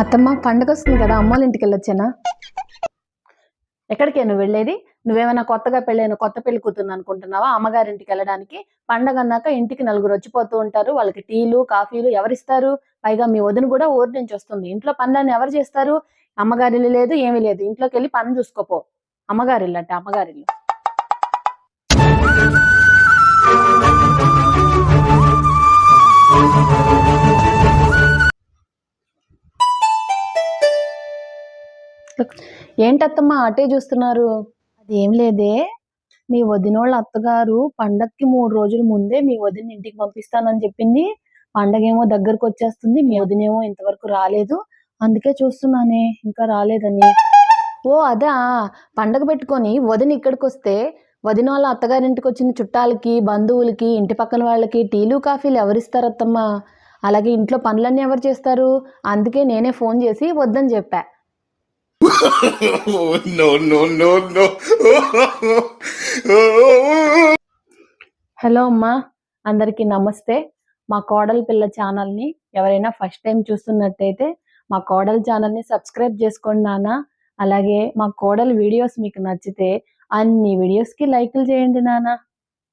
అత్తమ్మ పండగ వస్తుంది కదా అమ్మాళ్ళ ఇంటికి వెళ్ళొచ్చానా ఎక్కడికే నువ్వు వెళ్ళేది? నువ్వేమైనా కొత్తగా పెళ్ళైన కొత్త పెళ్ళి కూతురు అనుకుంటున్నావా? అమ్మగారింటికి వెళ్ళడానికి పండగ అన్నాక ఇంటికి నలుగురు వచ్చిపోతూ ఉంటారు. వాళ్ళకి టీలు కాఫీలు ఎవరిస్తారు? పైగా మీ వదిన కూడా ఊరి నుంచి వస్తుంది. ఇంట్లో పనులన్నీ ఎవరు చేస్తారు? అమ్మగారిల్లు లేదు ఏమీ లేదు. ఇంట్లోకి వెళ్ళి పని చూసుకోపో. అమ్మగారిల్లు అంటే అమ్మగారిల్లు. ఏంటత్తమ్మా అటే చూస్తున్నారు? అదేం లేదే. మీ వదినోళ్ళ అత్తగారు పండక్కి మూడు రోజుల ముందే మీ వదిన ఇంటికి పంపిస్తానని చెప్పింది. పండగేమో దగ్గరకు వచ్చేస్తుంది. మీ వదినేమో ఇంతవరకు రాలేదు. అందుకే చూస్తున్నానే. ఇంకా రాలేదని. ఓ అదా. పండగ పెట్టుకొని వదిన ఇక్కడికి వస్తే వదిన వాళ్ళ అత్తగారింటికి వచ్చిన చుట్టాలకి బంధువులకి ఇంటి పక్కన వాళ్ళకి టీలు కాఫీలు ఎవరిస్తారు అత్తమ్మా అలాగే ఇంట్లో పనులన్నీ ఎవరు చేస్తారు? అందుకే నేనే ఫోన్ చేసి వద్దని చెప్పా. no, no, no, no. Hello అమ్మా అందరికీ నమస్తే. మా కోడలి పిల్ల ఛానల్ని ఎవరైనా ఫస్ట్ టైం చూస్తున్నట్టయితే మా కోడలి ఛానల్ని సబ్స్క్రైబ్ చేసుకోండి నాన్న. అలాగే మా కోడలి వీడియోస్ మీకు నచ్చితే అన్ని వీడియోస్కి లైకులు చేయండి నాన్న.